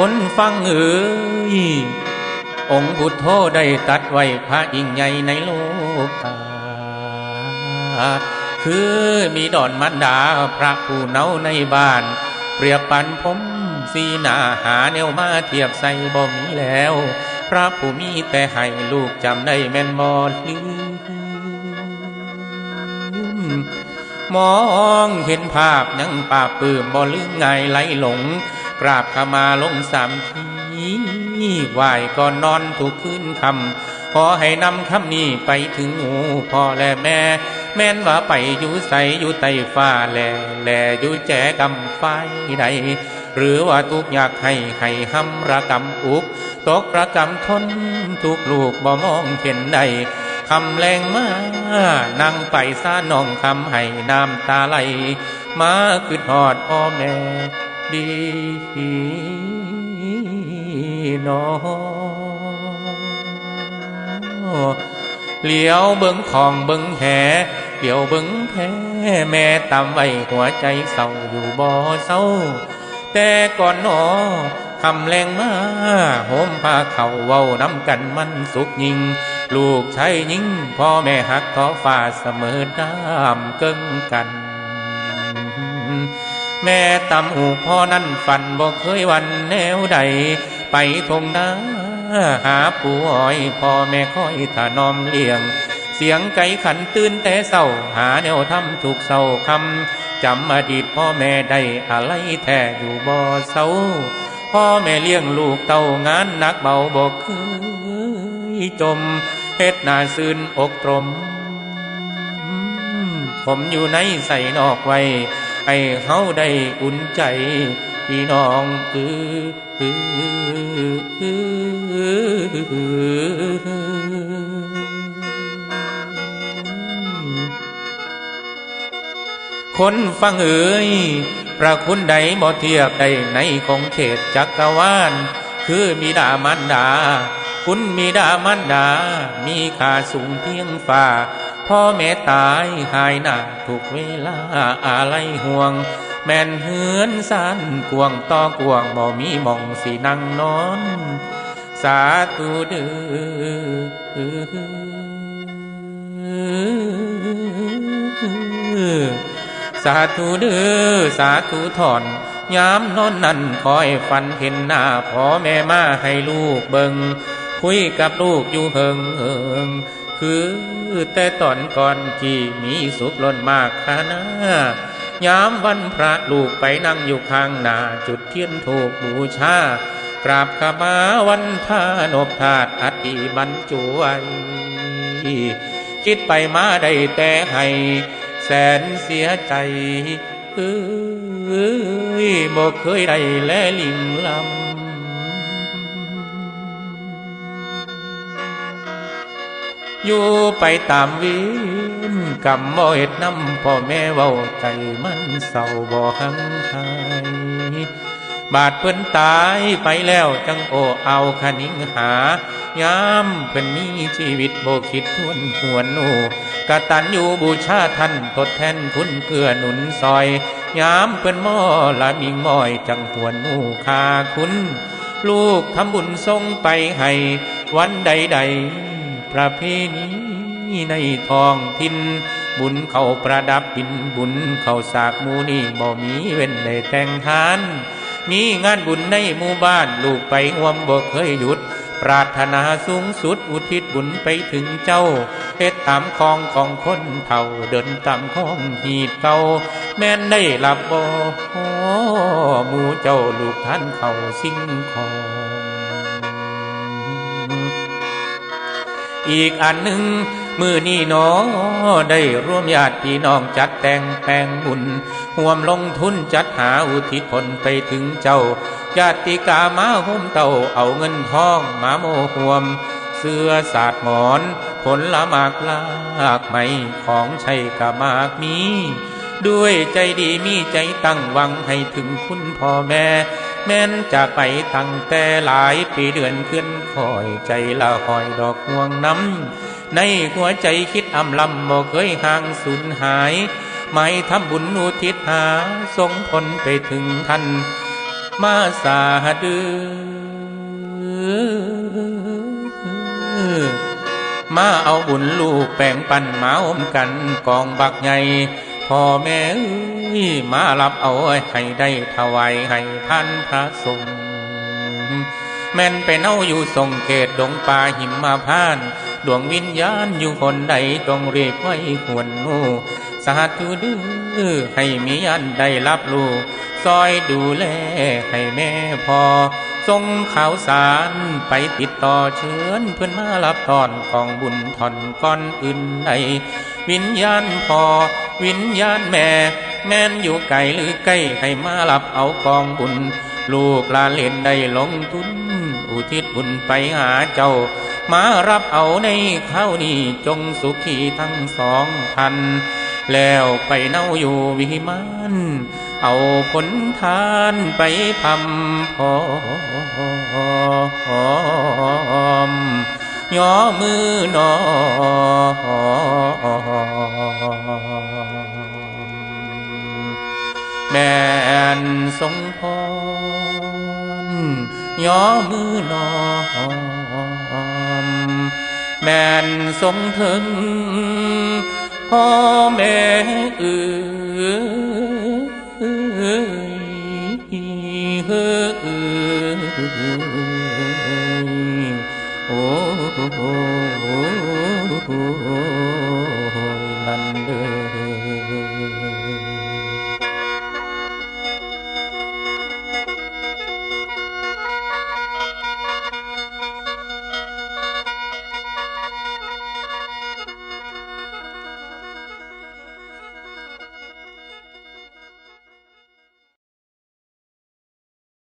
คนฟังเอ๋ยองค์พุทโธได้ตัดไว้พระยิ่งใหญ่ในโลกาคือมีดอนมันดาพระผู้เนาในบ้าน เปรียบปันผมสีหนาหาแนวมาเทียบใส่บ่มีแล้ว พระผู้มีแต่ให้ลูกจำได้แม่นบ่ลืมมองเห็นภาพยังปราปื้มบ่ลืมไงไหลหลง กราบขมาลงสามทีไหวก่อนนอนทุกคืนคำ ขอให้นำคำนี้ไปถึงหูพ่อและแม่ แม่นว่าไปอยู่ใสอยู่ใต้ฟ้าแลแลอยู่แจกำไฟใดหรือว่าทุกอยากให้ให้ห้ำระกำอุก ตกระกำทน ทุกลูกบ่มองเห็นใดคำแรงมา นั่งไปซาน้องคำให้น้ำตาไหล มาคือหอดพ่อแม่ ดีนอเหลียวเบิ้งของเบิ้งแหเหลียวเบิ้งแพ้แม่ตามไว้หัวใจเศร้าอยู่บ่เศร้า แต่ก่อนหนอคำแรงมาโหมพาเข่าเว้าน้ำกันมันสุขยิ่งลูกชายยิ่งพ่อแม่หักท้อฟ้าเสมอน้ำเกิงกัน แม่ตำหูพ่อนั้นฝันบอกเคยวันแนวใด ไปทงนาหาปูอ้อยพ่อแม่คอยถานอมเลี้ยง เสียงไก่ขันตื่นแต่เศร้า หาแนวทำถูกเศร้าคำจำอดีตพ่อแม่ได้อะไรแท้อยู่บ่เศร้า พ่อแม่เลี้ยงลูกเต้างานนักเบาบอกเคยจมเฮ็ดนาซื่นอกตรม ผมอยู่ในใส่นอกไว้ ให้เฮาได้อุ่นใจ พี่น้องคือคนฟังเอ๋ยประคุณใดบ่เทียบใดในของเขตจักรวาลคือมีดามันดา คุณมีดามันดา มีค่าสูงเพียงฟ้าพ่อแม่ตายหายหน้าทุกเวลาอะไรห่วง แม่นเหือนสั้นกวงต่อกวงบ่มีมองสีนั่งนอน สาธุเด้อสาธุเด้อสาธุถอนยามนอนนั่นคอยฝันเห็นหน้าพ่อแม่มาให้ลูกเบิง คุยกับลูกอยู่เฮิงเฮิงคือแต่ตอนก่อนที่มีสุขล้นมากขานายามวันพระลูกไปนั่งอยู่ข้างหน้าจุดเทียนถูกบูชากราบขมาวันพานบธาตุอติบรรจุไว้คิดไปมาได้แต่ให้แสนเสียใจเอ้ยบ่เคยได้แลลิงลำ อยู่ไปตามวินกำบ่เฮ็ดน้ำพ่อแม่เว้าใจมันเศร้าบ่หังหายบาดเพิ่นตายไปแล้วจังโอเอาคณิงหายามเพิ่นมีชีวิตโบคิดทวนหวนหนูกะตันอยู่บูชาท่านทดแทนคุณเกื้อหนุนซอยยามเพิ่นมอละมิงม้อยจังหวนหนูคาคุณ ลูกทำบุญทรงไปให้วันใดๆ ประเพณีในท้องถิ่นบุญเขาประดับดินบุญเขาสากมูนี่บ่มีเว้นในแต่งทาน มีงานบุญในหมู่บ้านลูกไปห่วมบ่เคยหยุด ปรารถนาสูงสุดอุทิศบุญไปถึงเจ้าเฮ็ดตามคองของคนเท่าเดินตามคองหีดเก่าแม่นได้หลับบ่หมู่เจ้าลูกท่านเขาสิ่งของ อีกอันหนึ่งมือนี่นอได้ร่วมญาติพี่น้องจัดแต่งแปลงบุญห่วมลงทุนจัดหาอุทิศผลไปถึงเจ้า ญาติกามาห่มเต่าเอาเงินทองมาโมห่วม เสื้อสาดหมอน ผลละหมากลากไม้ของใช้กะมากมี ด้วยใจดีมีใจตั้งหวังให้ถึงคุณพ่อแม่ แม่นจากไปตั้งแต่หลายปีเดือนขึ้นคอยใจละหอยดอกห่วงน้ำในหัวใจคิดอำลำบ่เคยห่างสูญหาย ไม่ทำบุญอุทิศหาส่งผลไปถึงท่านมาสาดือมาเอาบุญลูกแป่งปันมาอมกันกองบักใหญ่ พ่อแม่เอ้ยมารับเอาให้ได้ถวายให้พันพระสงฆ์แม่นไปเน่าอยู่ทรงเกตดงป่าหิมมาพานตดวงวิญญาณอยู่คนใดต้องรีบไว้หวนนู สาธุดื้อให้มียันได้รับรู้ซอยดูแลให้แม่พอส่งข่าวสารไปติดต่อเชิญเพื่อนมารับตอนของบุญทอนก้อนอื่นใดวิญญาณพ่อวิญญาณแม่ แม่นอยู่ไกลหรือใกล้ให้มารับเอากองบุญ ลูกลาเล่นได้ลงทุน อุทิศบุญไปหาเจ้า มารับเอาในข้าวนี้จงสุขีทั้งสองพัน แล้วไปเน่าอยู่วิมานเอาผลทานไปพำพอมย่อมือนอแม่นทรงพรย่อมือนอ แม่นทรงถึงพ่อแม่เอ่ยเฮ้ยโอ้โหนั่นเด้อ